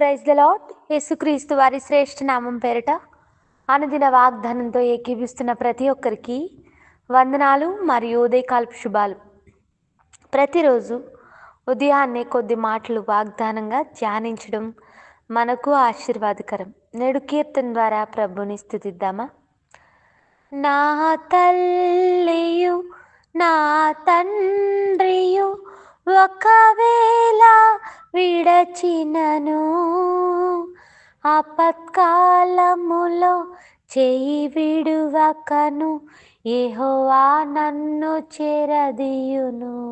Praise the lot యేసుక్రీస్తు వారి శ్రేష్ఠ నామం పేరిట అనుదిన వాగ్దానంతో ఏకీభిస్తున్న ప్రతి ఒక్కరికి వందనాలు మరియు ఉదయకాల్పు శుభాలు. ప్రతిరోజు ఉదయాన్నే కొద్ది మాటలు వాగ్దానంగా ధ్యానించడం మనకు ఆశీర్వాదకరం. నేడు కీర్తన ద్వారా ప్రభుని స్థుతిద్దామా? నా తల్లియు నా తండ్రియు ఒకవేళ విడచినను ఆపత్కాలములో చేయి విడువకను ఏహోవా నన్ను చెరదీయును.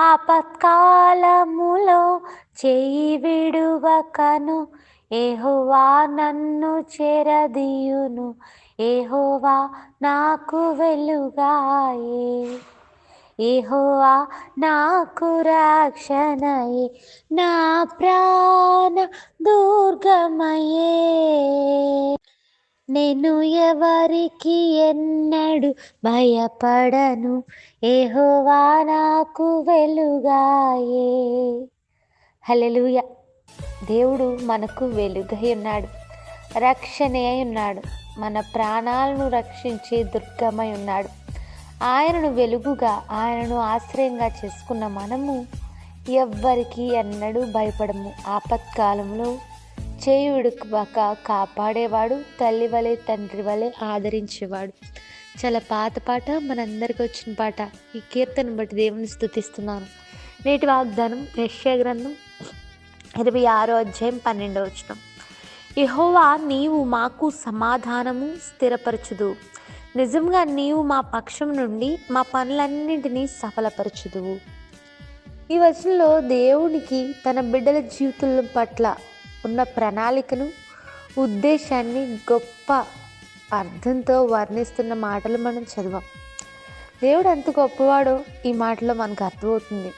ఆపత్కాలములో చేయి విడువకను ఏహోవా నన్ను చేరదీయును. ఏహోవా నాకు వెలుగాయే. ఏహోవా నాకు రక్షణయే. నా ప్రాణ దుర్గమయే. నేను ఎవరికి ఎన్నడు భయపడను. ఏహోవా నాకు వెలుగాయే. హలెలుయ దేవుడు మనకు వెలుగై ఉన్నాడు. రక్షణ అయి ఉన్నాడు. మన ప్రాణాలను రక్షించే దుర్గమై ఉన్నాడు. ఆయనను వెలుగుగా ఆయనను ఆశ్రయంగా చేసుకున్న మనము ఎవ్వరికి ఎన్నడూ భయపడము. ఆపత్కాలంలో చేయి కాపాడేవాడు తల్లి వలె తండ్రి వలె ఆదరించేవాడు. చాలా పాత పాట మనందరికి వచ్చిన పాట. ఈ కీర్తన బట్టి దేవుని స్థుతిస్తున్నాను. నేటి వాగ్దానం యశ్యా గ్రంథం ఇరవై ఆరో అధ్యాయం పన్నెండవ వచ్చిన యెహోవా నీవు మాకు సమాధానము స్థిరపరచుదు నిజంగా నీవు మా పక్షం నుండి మా పనులన్నింటినీ సఫలపరచుదువు. ఈ వచనంలో దేవునికి తన బిడ్డల జీవితం పట్ల ఉన్న ప్రణాళికను ఉద్దేశాన్ని గొప్ప అర్థంతో వర్ణిస్తున్న మాటలు మనం చదివాం. దేవుడు ఎంత గొప్పవాడో ఈ మాటలో మనకు అర్థమవుతుంది.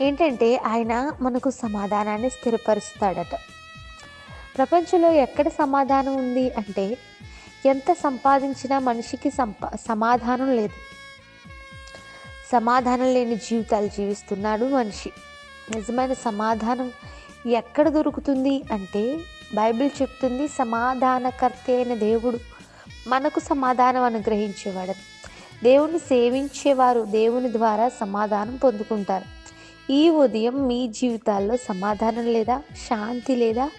ఏంటంటే ఆయన మనకు సమాధానాన్ని స్థిరపరుస్తాడట. ప్రపంచంలో ఎక్కడ సమాధానం ఉంది అంటే ఎంత సంపాదించినా మనిషికి సంపా సమాధానం లేదు. సమాధానం లేని జీవితాలు జీవిస్తున్నాడు మనిషి. నిజమైన సమాధానం ఎక్కడ దొరుకుతుంది అంటే బైబిల్ చెప్తుంది సమాధానకర్త అయిన దేవుడు మనకు సమాధానం అనుగ్రహించేవాడు. దేవుని సేవించేవారు దేవుని ద్వారా సమాధానం పొందుకుంటారు. ఈ ఉదయం మీ జీవితాల్లో సమాధానం లేదా శాంతి లేదా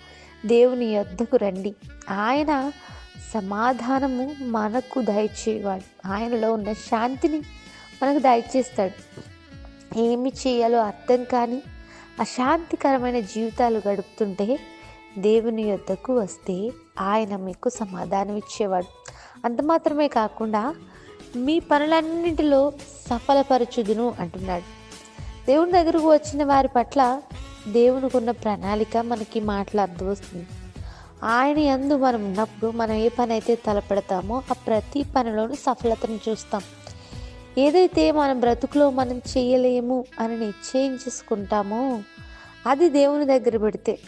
దేవుని యొద్దకు రండి. ఆయన సమాధానము మనకు దయచేవాడు. ఆయనలో ఉన్న శాంతిని మనకు దయచేస్తాడు. ఏమి చేయాలో అర్థం కాని అశాంతికరమైన జీవితాలు గడుపుతుంటే దేవుని యొద్దకు వస్తే ఆయన మీకు సమాధానం ఇచ్చేవాడు. అంత మాత్రమే కాకుండా మీ పనులన్నింటిలో సఫలపరచుదును అంటున్నాడు. దేవుని దగ్గరకు వచ్చిన వారి పట్ల దేవునికి ఉన్న ప్రణాళిక మనకి మాటలు అర్థం వస్తుంది. ఆయన యందు మనం ఉన్నప్పుడు మనం ఏ పని అయితే తలపెడతామో ఆ ప్రతి పనిలోనూ సఫలతను చూస్తాం. ఏదైతే మన బ్రతుకులో మనం చేయలేము అని నిశ్చయించేసుకుంటామో అది దేవుని దగ్గర పెడితే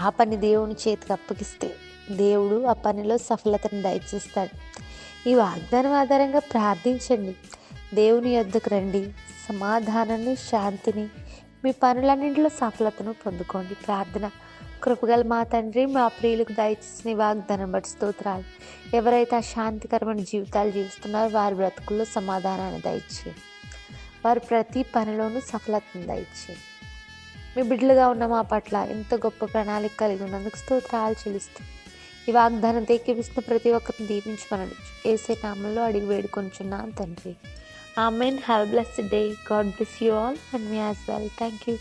ఆ పని దేవుని చేతికి అప్పగిస్తే దేవుడు ఆ పనిలో సఫలతను దయచేస్తాడు. ఈ వాగ్దానం ఆధారంగా ప్రార్థించండి. దేవుని యొద్దకు రండి. సమాధానాన్ని శాంతిని మీ పనులన్నింటిలో సఫలతను పొందుకోండి. ప్రార్థన కృపగల మా తండ్రి మా ప్రియులకు దయచేసిన వాగ్దానం బట్టి స్తోత్రాలు. ఎవరైతే అశాంతికరమైన జీవితాలు జీవిస్తున్నారో వారి బ్రతుకుల్లో సమాధానాన్ని దయచేయండి వారు ప్రతి పనిలోనూ సఫలతను దయచేయండి మీ బిడ్డలుగా ఉన్న మా పట్ల ఎంత గొప్ప ప్రణాళిక కలిగి ఉన్నందుకు స్తోత్రాలు చెల్లిస్తూ ఈ వాగ్దానం తెక్కిపిస్తున్న ప్రతి ఒక్కరిని దీవించమనడు. ఏసే నామంలో అడిగి వేడుకొంచున్నాను తండ్రి. Amen. Have blessed day. God bless you all and me as well. Thank you.